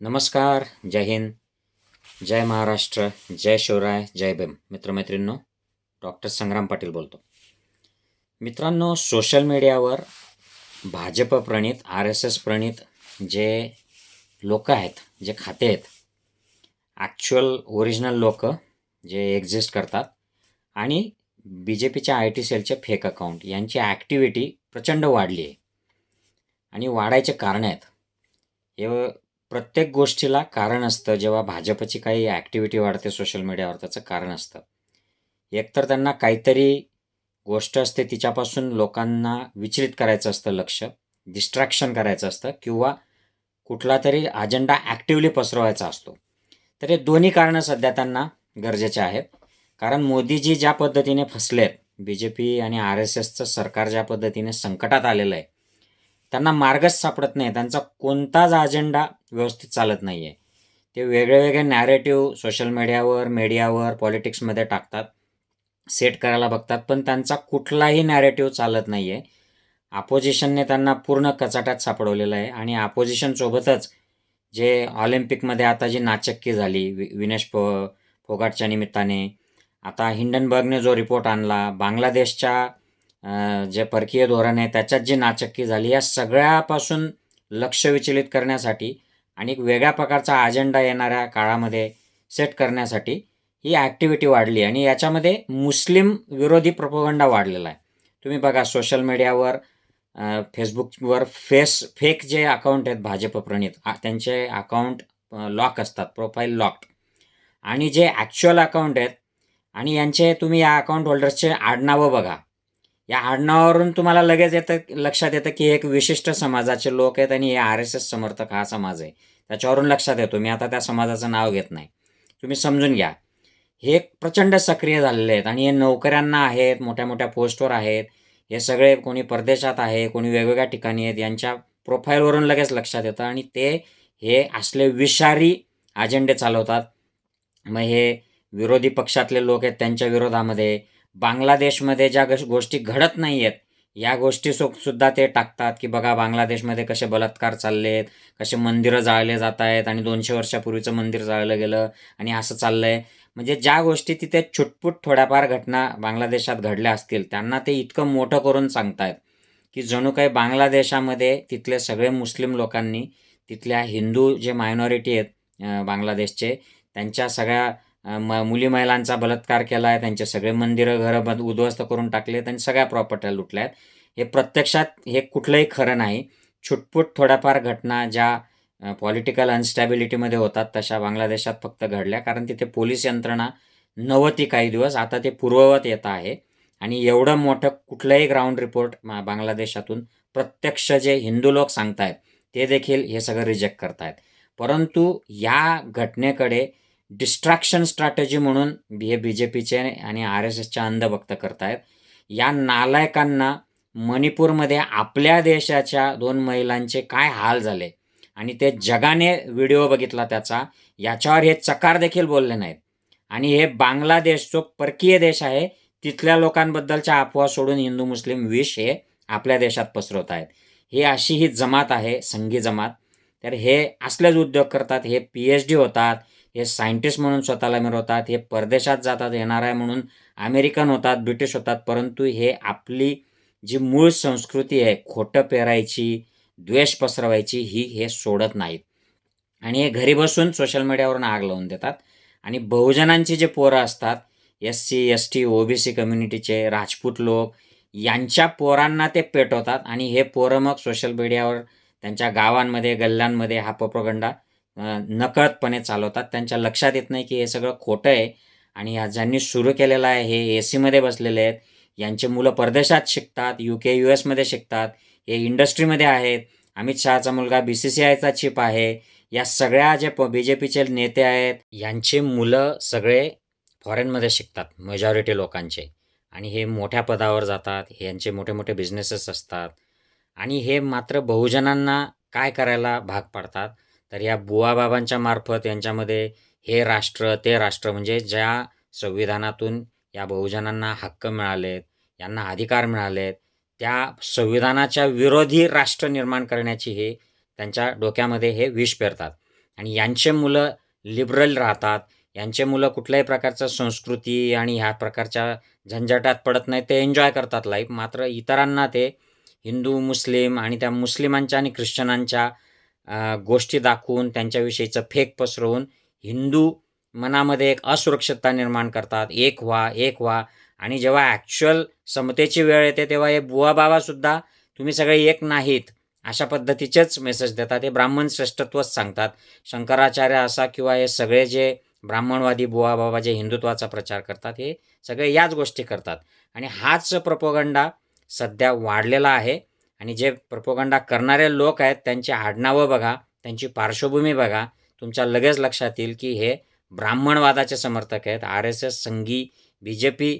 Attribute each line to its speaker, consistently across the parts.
Speaker 1: नमस्कार जय हिंद जय महाराष्ट्र जय शिवराय जय भीम. मित्रमैत्रिणींनो डॉक्टर संग्राम पाटील बोलतो. मित्रांनो सोशल मीडियावर भाजप प्रणित आर एस एस प्रणित जे लोक आहेत जे खाते आहेत ॲक्च्युअल ओरिजिनल लोक जे एक्झिस्ट करतात आणि बी जे पीच्या आय टी सेलचे फेक अकाउंट यांची ॲक्टिव्हिटी प्रचंड वाढली आहे. आणि वाढायचे कारण आहेत. हे प्रत्येक गोष्टीला कारण असतं. जेव्हा भाजपची काही ॲक्टिव्हिटी वाढते सोशल मीडियावर त्याचं कारण असतं. एकतर त्यांना काहीतरी गोष्ट असते तिच्यापासून लोकांना विचलित करायचं असतं लक्ष डिस्ट्रॅक्शन करायचं असतं किंवा कुठला तरी अजेंडा ॲक्टिवली पसरवायचा असतो. तर हे दोन्ही कारणं सध्या त्यांना गरजेचे आहेत. कारण मोदीजी ज्या पद्धतीने फसलेत बी जे पी आणि आर एस एसचं सरकार ज्या पद्धतीने संकटात आलेलं आहे त्यांना मार्गच सापडत नाही. त्यांचा कोणताच अजेंडा व्यवस्थित चालत नाही आहे ते वेगळे वेगळे नॅरेटिव्ह सोशल मीडियावर मीडियावर पॉलिटिक्समध्ये टाकतात सेट करायला बघतात पण त्यांचा कुठलाही नॅरेटिव्ह चालत नाही आहे अपोजिशनने त्यांना पूर्ण कचाट्यात सापडवलेलं आहे आणि अपोजिशनसोबतच जे ऑलिम्पिकमध्ये आता जी नाचक्की झाली वि विनेश पो फोगाटच्या निमित्ताने आता हिंडनबर्गने जो रिपोर्ट आणला बांगलादेशच्या जे परकीय धोरण आहे त्याच्यात जी नाचक्की झाली या सगळ्यापासून लक्ष विचलित करण्यासाठी आणि एक वेगळ्या प्रकारचा अजेंडा येणाऱ्या काळामध्ये सेट करण्यासाठी ही ॲक्टिव्हिटी वाढली आणि याच्यामध्ये मुस्लिम विरोधी प्रपोगंडा वाढलेला आहे. तुम्ही बघा सोशल मीडियावर फेसबुकवर फेस फेक जे अकाउंट आहेत भाजप प्रणित त्यांचे अकाउंट लॉक असतात प्रोफाईल लॉक्ड आणि जे ॲक्च्युअल अकाउंट आहेत आणि यांचे तुम्ही या अकाउंट होल्डर्सचे आडनावं बघा. या आडनावावरून तुम्हाला लगेच येतं लक्षात येतं की एक विशिष्ट समाजाचे लोक आहेत आणि हे आर एस एस समर्थक हा समाज आहे. त्याच्यावरून लक्षात येतो. मी आता त्या समाजाचं नाव घेत नाही. तुम्ही समजून घ्या. हे प्रचंड सक्रिय झालेले आहेत आणि हे नोकऱ्यांना आहेत मोठ्या मोठ्या पोस्टवर आहेत. हे सगळे कोणी परदेशात आहे कोणी वेगवेगळ्या ठिकाणी आहेत. यांच्या प्रोफाईलवरून लगेच लक्षात येतं आणि ते हे असले विषारी अजेंडे चालवतात. मग हे विरोधी पक्षातले लोक आहेत त्यांच्या विरोधामध्ये. बांगलादेशमध्ये ज्या गोष्टी घडत नाही आहेत या गोष्टी सो सुद्धा ते टाकतात की बघा बांगलादेशमध्ये कसे बलात्कार चालले आहेत कसे मंदिरं जाळले जात आहेत आणि दोनशे वर्षापूर्वीचं मंदिर जाळलं गेलं आणि असं चाललं आहे म्हणजे ज्या गोष्टी तिथे छुटपुट थोड्याफार घटना बांगलादेशात घडल्या असतील त्यांना ते इतकं मोठं करून सांगतायत की जणू काही बांगलादेशामध्ये तिथले सगळे मुस्लिम लोकांनी तिथल्या हिंदू जे मायनॉरिटी आहेत बांगलादेशचे त्यांच्या सगळ्या म मुली महिलांचा बलात्कार केला आहे त्यांचे सगळे मंदिरं घरं बंद उद्ध्वस्त करून टाकले आणि सगळ्या प्रॉपर्ट्या लुटल्या आहेत हे प्रत्यक्षात हे कुठलंही खरं नाही. छुटपुट थोड्याफार घटना ज्या पॉलिटिकल अनस्टॅबिलिटीमध्ये होतात तशा बांगलादेशात फक्त घडल्या. कारण तिथे पोलीस यंत्रणा नव्हती काही दिवस. आता ते पूर्ववत येत आहे. आणि एवढं मोठं कुठलंही ग्राउंड रिपोर्ट बांगलादेशातून प्रत्यक्ष जे हिंदू लोक सांगतायत ते देखील हे सगळं रिजेक्ट करतायत. परंतु या घटनेकडे डिस्ट्रॅक्शन स्ट्रॅटेजी म्हणून हे बी जे पीचे आणि आर एस एसच्या अंधभक्त करतायत. या नालायकांना मणिपूरमध्ये आपल्या देशाच्या दोन महिलांचे काय हाल झाले? आणि ते जगाने व्हिडिओ बघितला त्याचा याच्यावर हे चकार देखील बोलले नाहीत. आणि हे बांगलादेश जो परकीय देश आहे तिथल्या लोकांबद्दलच्या अफवा सोडून हिंदू मुस्लिम विष हे आपल्या देशात पसरवत आहेत. हे अशी ही जमात आहे संघी जमात. तर हे असलेच उद्योग करतात हे पी एच डी होतात हे सायंटिस्ट म्हणून स्वतःला मिळवतात हे परदेशात जातात येणार आहे म्हणून अमेरिकन होतात ब्रिटिश होतात परंतु हे आपली जी मूळ संस्कृती आहे खोटं पेरायची द्वेष पसरवायची ही हे सोडत नाहीत. आणि हे घरी बसून सोशल मीडियावरून आग लावून देतात. आणि बहुजनांची जे पोरं असतात S C S T O B C कम्युनिटीचे Rajput लोक यांच्या पोरांना ते पेटवतात. आणि हे पोरं मग सोशल मीडियावर त्यांच्या गावांमध्ये गल्ल्यांमध्ये हा पप्रगंडा नकळतपणे चालवतात. त्यांच्या लक्षात येत नाही की हे सगळं खोटं आहे आणि ज्यांनी सुरू केलेलं आहे हे ए सीमध्ये बसलेले आहेत. यांचे मुलं परदेशात शिकतात यू के यू एसमध्ये शिकतात. हे इंडस्ट्रीमध्ये आहेत. अमित शहाचा मुलगा बी सी सी आयचा चिप आहे. या सगळ्या जे प बी जे पीचे नेते आहेत यांचे मुलं सगळे फॉरेनमध्ये शिकतात मेजॉरिटी लोकांचे. आणि हे मोठ्या पदावर जातात. यांचे मोठे मोठे बिझनेसेस असतात. आणि हे मात्र बहुजनांना काय करायला भाग पाडतात? तर या बुवाबाबांच्या मार्फत यांच्यामध्ये हे राष्ट्र ते राष्ट्र म्हणजे ज्या संविधानातून या बहुजनांना हक्क मिळालेत यांना अधिकार मिळालेत त्या संविधानाच्या विरोधी राष्ट्र निर्माण करण्याची हे त्यांच्या डोक्यामध्ये हे विष पेरतात. आणि यांचे मुलं लिबरल राहतात यांचे मुलं कुठल्याही प्रकारचं संस्कृती आणि ह्या प्रकारच्या झंझटात पडत नाही ते एन्जॉय करतात लाईफ मात्र इतरांना ते हिंदू मुस्लिम आणि त्या मुस्लिमांच्या आणि ख्रिश्चनांच्या गोष्टी दाखवून त्यांच्याविषयीचं फेक पसरवून हिंदू मनामध्ये एक असुरक्षितता निर्माण करतात. एक व्हा एक व्हा. आणि जेव्हा ॲक्च्युअल समतेची वेळ येते तेव्हा हे बुवा बाबासुद्धा तुम्ही सगळे एक नाहीत अशा पद्धतीचेच मेसेज देतात. हे ब्राह्मण श्रेष्ठत्वच सांगतात. शंकराचार्य असा किंवा हे सगळे जे ब्राह्मणवादी बुवा बाबा जे हिंदुत्वाचा प्रचार करतात हे सगळे याच गोष्टी करतात. आणि हाच प्रपोगंडा सध्या वाढलेला आहे. आणि जे प्रपोगंडा करणारे लोक आहेत त्यांची आडनावं बघा त्यांची पार्श्वभूमी बघा. तुमच्या लगेच लक्षात येईल की हे ब्राह्मणवादाचे समर्थक आहेत R S S Sanghi B J P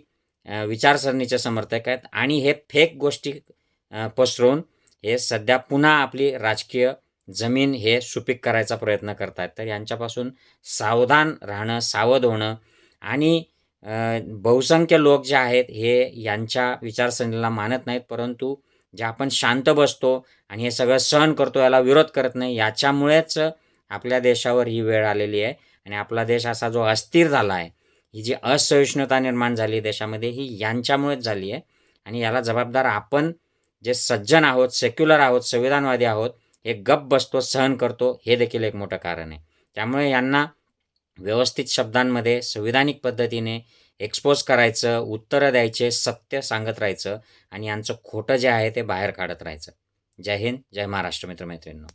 Speaker 1: विचारसरणीचे समर्थक आहेत. आणि हे फेक गोष्टी पसरून पसरवून हे सध्या पुन्हा आपली राजकीय जमीन हे सुपीक करायचा प्रयत्न करत आहेत तर यांच्यापासून सावधान राहणं सावध होणं आणि बहुसंख्य लोक जे आहेत हे यांच्या विचारसरणीला मानत नाहीत. परंतु जे आपण शांत बसतो आणि हे सगळं सहन करतो याला विरोध करत नाही याच्यामुळेच आपल्या देशावर ही वेळ आलेली आहे आणि आपला देश असा जो अस्थिर झाला आहे ही जी असहिष्णुता निर्माण झाली देशामध्ये ही यांच्यामुळेच झाली आहे. आणि याला जबाबदार आपण जे सज्जन आहोत सेक्युलर आहोत संविधानवादी आहोत हे गप बसतो सहन करतो हे देखील एक मोठं कारण आहे. त्यामुळे यांना व्यवस्थित शब्दांमध्ये संविधानिक पद्धतीने एक्सपोज करायचं उत्तरं द्यायचे सत्य सांगत राहायचं आणि यांचं खोटं जे आहे ते बाहेर काढत राहायचं. जय हिंद जय महाराष्ट्र मित्रमैत्रिणींनो.